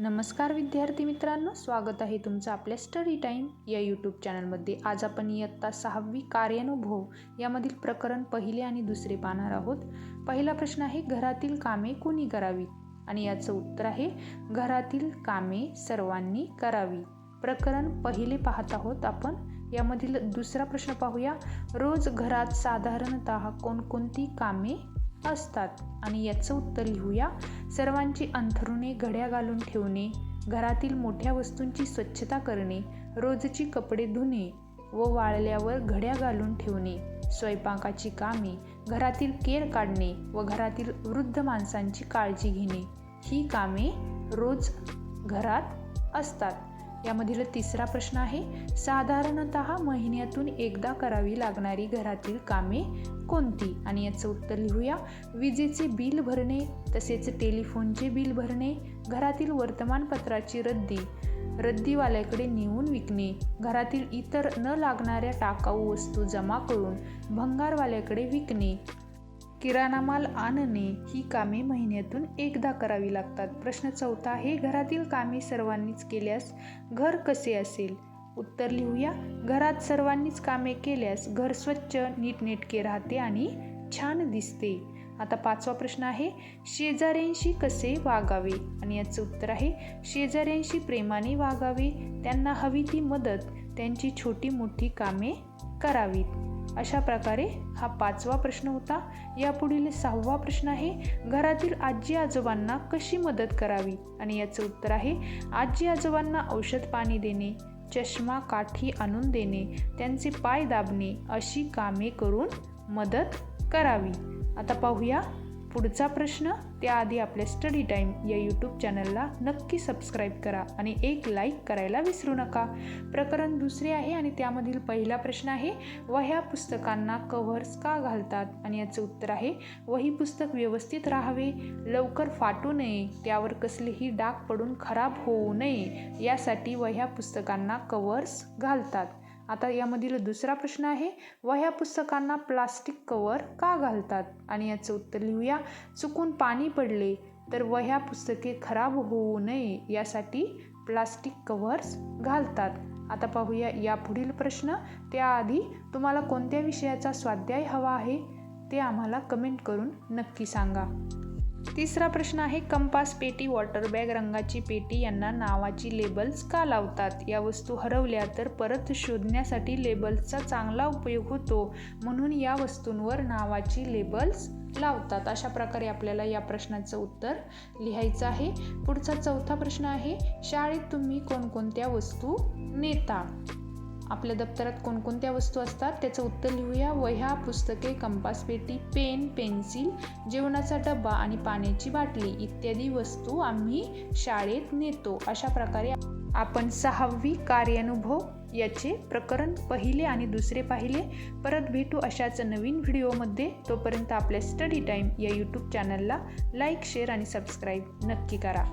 नमस्कार विद्यार्थी मित्रांनो स्वागत आहे तुमचं आपल्या स्टडी टाईम या यूट्यूब चॅनलमध्ये आज आपण इयत्ता सहावी कार्यानुभव यामधील प्रकरण पहिले आणि दुसरे पाहणार आहोत. पहिला प्रश्न आहे घरातील कामे कोणी करावीत आणि याचं उत्तर आहे घरातील कामे सर्वांनी करावी. प्रकरण पहिले पाहत आहोत आपण. यामधील दुसरा प्रश्न पाहूया. रोज घरात साधारणत कोणकोणती कामे असतात. आणि याचं उत्तर लिहूया. सर्वांची अंथरुणे घड्या घालून ठेवणे घरातील मोठ्या वस्तूंची स्वच्छता करणे रोजची कपडे धुणे व वाळल्यावर घड्या घालून ठेवणे स्वयंपाकाची कामे घरातील केर काढणे व घरातील वृद्ध माणसांची काळजी घेणे ही कामे रोज घरात असतात. यामधील तिसरा प्रश्न आहे साधारणत महिन्यातून एकदा करावी लागणारी घरातील कामे कोणती? आणि याचं उत्तर लिहूया. विजेचे बिल भरणे तसेच टेलिफोनचे बिल भरणे घरातील वर्तमानपत्राची रद्दी रद्दीवाल्याकडे नेऊन विकणे घरातील इतर न लागणाऱ्या टाकाऊ वस्तू जमा करून भंगारवाल्याकडे विकणे किराणा माल आणणे ही कामे महिन्यातून एकदा करावी लागतात. प्रश्न चौथा हे घरातील कामे सर्वांनीच केल्यास घर कसे असेल? उत्तर लिहूया. घरात सर्वांनीच कामे केल्यास घर स्वच्छ नीटनेटके राहते आणि छान दिसते. आता पाचवा प्रश्न आहे शेजाऱ्यांशी कसे वागावे? आणि याचं उत्तर आहे शेजाऱ्यांशी प्रेमाने वागावे. त्यांना हवी ती मदत त्यांची छोटी मोठी कामे करावीत. अशा प्रकारे हा पाचवा प्रश्न होता. यापुढील सहावा प्रश्न आहे घरातील आजी आजोबांना कशी मदत करावी? आणि याचं उत्तर आहे आजी आजोबांना औषध पाणी देणे चष्मा काठी आणून देणे त्यांचे पाय दाबणे अशी कामे करून मदत करावी. आता पाहूया पुढचा प्रश्न त्याआधी आपल्या स्टडी टाईम या यूट्यूब चॅनलला नक्की सबस्क्राईब करा आणि एक लाईक करायला विसरू नका. प्रकरण दुसरे आहे आणि त्यामधील पहिला प्रश्न आहे वह्या पुस्तकांना कव्हर्स का घालतात? आणि याचं उत्तर आहे वही पुस्तक व्यवस्थित राहावे लवकर फाटू नये त्यावर कसलेही डाग पडून खराब होऊ नये यासाठी वह्या पुस्तकांना कव्हर्स घालतात. आता यामधील दुसरा प्रश्न आहे वह्या पुस्तकांना प्लास्टिक कवर का घालतात? आणि याचं उत्तर लिहूया चुकून पाणी पडले तर वह्या पुस्तके खराब होऊ नये यासाठी प्लास्टिक कव्हर्स घालतात. आता पाहूया या पुढील प्रश्न. त्याआधी तुम्हाला कोणत्या विषयाचा स्वाध्याय हवा आहे ते आम्हाला कमेंट करून नक्की सांगा. तिसरा प्रश्न आहे कंपास पेटी वॉटर बॅग रंगाची पेटी यांना नावाची लेबल्स का लावतात? या वस्तू हरवल्या तर परत शोधण्यासाठी लेबल्सचा चांगला उपयोग होतो म्हणून या वस्तूंवर नावाची लेबल्स लावतात. अशा प्रकारे आपल्याला या प्रश्नाचं उत्तर लिहायचं आहे. पुढचा चौथा प्रश्न आहे शाळेत तुम्ही कोणकोणत्या वस्तू नेता? आपल्या दप्तरात कोणकोणत्या वस्तू असतात त्याचं उत्तर लिहूया. वह्या पुस्तके कंपास पेटी पेन पेन्सिल जेवणाचा डबा आणि पाण्याची बाटली इत्यादी वस्तू आम्ही शाळेत नेतो. अशा प्रकारे आपण सहावी कार्यानुभव याचे प्रकरण पहिले आणि दुसरे पाहिले. परत भेटू अशाच नवीन व्हिडिओमध्ये. तोपर्यंत आपल्या स्टडी टाईम या यूट्यूब चॅनलला लाईक शेअर आणि सबस्क्राईब नक्की करा.